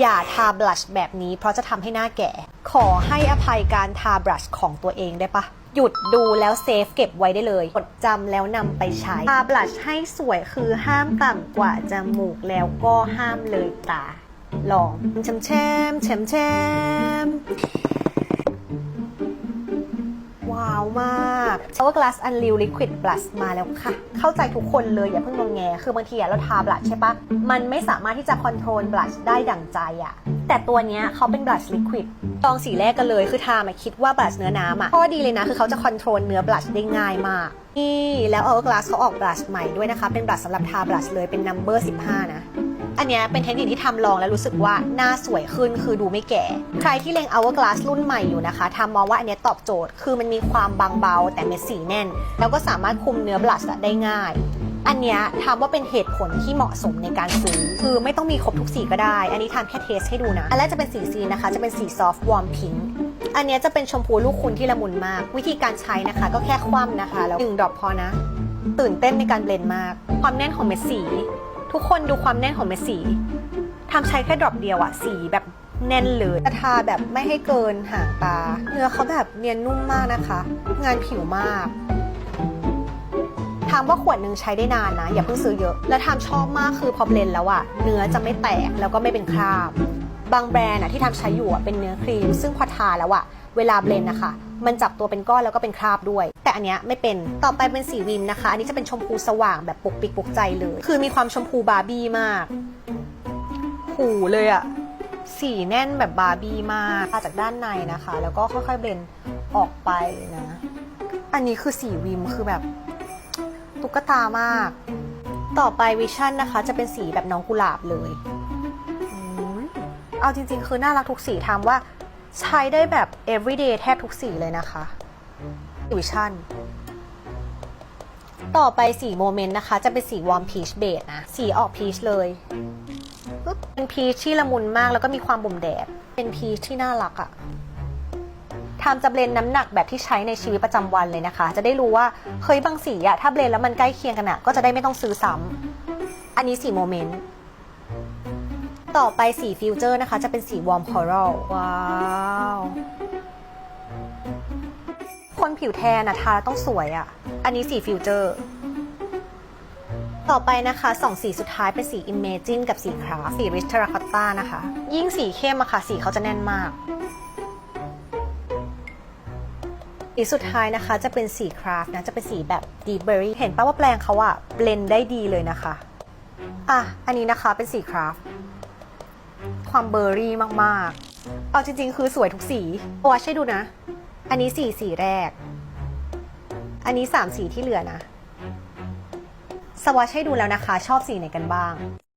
อย่าทาบลัชแบบนี้เพราะจะทำให้หน้าแก่ ขอให้อภัยการทาบลัชของตัวเองได้ปะหยุดดูแล้วเซฟเก็บไว้ได้เลยกดจำแล้วนำไปใช้ ทาบลัชให้สวยคือห้ามต่ำกว่าจมูกแล้วก็ห้ามเลยตา ลองแชมแชมแชมแชมาก Hourglass Unreal Liquid Blush มาแล้วค่ะ เข้าใจทุกคนเลยอย่าเพิ่งงงแง คือบางทีอะเราทาบลัชใช่ปะมันไม่สามารถที่จะคอนโทรลบลัชได้ดั่งใจอะแต่ตัวเนี้ยเขาเป็นบลัชลิควิดลองสีแรกกันเลยคือทามาคิดว่าบลัชเนื้อน้ำอะข้อดีเลยนะ คือเขาจะคอนโทรลเนื้อบลัชได้ง่ายมาก นี่แล้ว Hourglass เขาออกบลัชใหม่ด้วยนะคะ เป็นบลัชสำหรับทาบลัชเลยเป็น number 15 นะ อันเนี้ยเป็นเทคนิคที่ทำลองแล้วรู้สึกว่าหน้าสวยขึ้นคือดูไม่แก่ ใครที่เล็ง Hourglass รุ่นใหม่อยู่นะคะทำมองว่าอันเนี้ยตอบโจทย์ คือมันมีความบางเบาแต่เม็ดสีแน่น แล้วก็สามารถคุมเนื้อบลัชได้ง่ายอันเนี้ยทำว่าเป็นเหตุผลที่เหมาะสมในการซื้อ คือไม่ต้องมีครบทุกสีก็ได้ อันนี้ทำแค่เทสให้ดูนะ อันแรกจะเป็นสีซีนะคะ จะเป็นสี soft warm pink อันนี้จะเป็นชมพูลูกคุณที่ละมุนมาก วิธีการใช้นะคะ ก็แค่คว่ำนะคะ แล้วหนึ่งดอกพอนะ ตื่นเต้นในการเบลนด์มาก ความแน่นของเม็ดสี ทุกคนดูความแน่นของเม็ดสีทำใช้แค่ดรอปเดียวอะสีแบบแน่นเลยจะทาแบบไม่ให้เกินห่างตา เนื้อเขาแบบเนียนนุ่มมากนะคะ งานผิวมากถามว่าขวดหนึ่งใช้ได้นานนะ อย่าเพิ่งซื้อเยอะ แล้วทำชอบมากคือพอเบลนด์แล้วอะเนื้อจะไม่แตกแล้วก็ไม่เป็นคราบ บางแบรนด์อะที่ทำใช้อยู่อะเป็นเนื้อครีม ซึ่งพอทาแล้วอะ เวลาเบลนนะคะ มันจับตัวเป็นก้อนแล้วก็เป็นคราบด้วย แต่อันเนี้ยไม่เป็นต่อไปเป็นสีวิมนะคะ อันนี้จะเป็นชมพูสว่างแบบปกปิกปกใจเลย คือมีความชมพูบาร์บี้มากหูเลยอะสีแน่นแบบบาร์บี้มากมาจากด้านในนะคะ แล้วก็ค่อยๆเบลนออกไปนะ อันนี้คือสีวิมคือแบบตุ๊กตามาก ต่อไปวิชั่นนะคะ จะเป็นสีแบบน้องกุหลาบเลย เอาจริงๆ คือน่ารักทุกสีทำว่า ใช้ได้แบบ everyday แทบทุกสีเลยนะคะวิชั่นต่อไปสีโมเมนต์นะคะ จะเป็นสีวอร์มพีชเบดนะ สีออกพีชเลยเป็นพีชที่ละมุนมากแล้วก็มีความบ่มแดด เป็นพีชที่น่ารักอะทำจะเบลนน้ำหนักแบบที่ใช้ในชีวิตประจำวันเลยนะคะ จะได้รู้ว่าเฮ้ยบางสีอะถ้าเบลนแล้วมันใกล้เคียงกันอะก็จะได้ไม่ต้องซื้อซ้ำอันนี้สีโมเมนต์ ต่อไปสีฟิวเจอร์นะคะ จะเป็นสีวอร์มคอรัลว้าว คนผิวแทนอะทาแล้วต้องสวยอะอันนี้สีฟิวเจอร์ ต่อไปนะคะสองสีสุดท้ายเป็นสี Imagine กับสีคราฟสี Rich Terracotta นะคะ ยิ่งสีเข้มอะค่ะ สีเขาจะแน่นมากสีสุดท้ายนะคะจะเป็นสีคราฟนะจะเป็นสีแบบ Deep Berry เห็นป่าว่าแปลงเขาอะเบลนได้ดีเลยนะคะ อะ อันนี้นะคะเป็นสีคราฟ ความเบอร์รี่มากๆ เอาจริง ๆ คือสวยทุกสีวอชให้ดูนะ อันนี้สี่สีแรก อันนี้สามสีที่เหลือนะ สวอชให้ดูแล้วนะคะ ชอบสีไหนกันบ้าง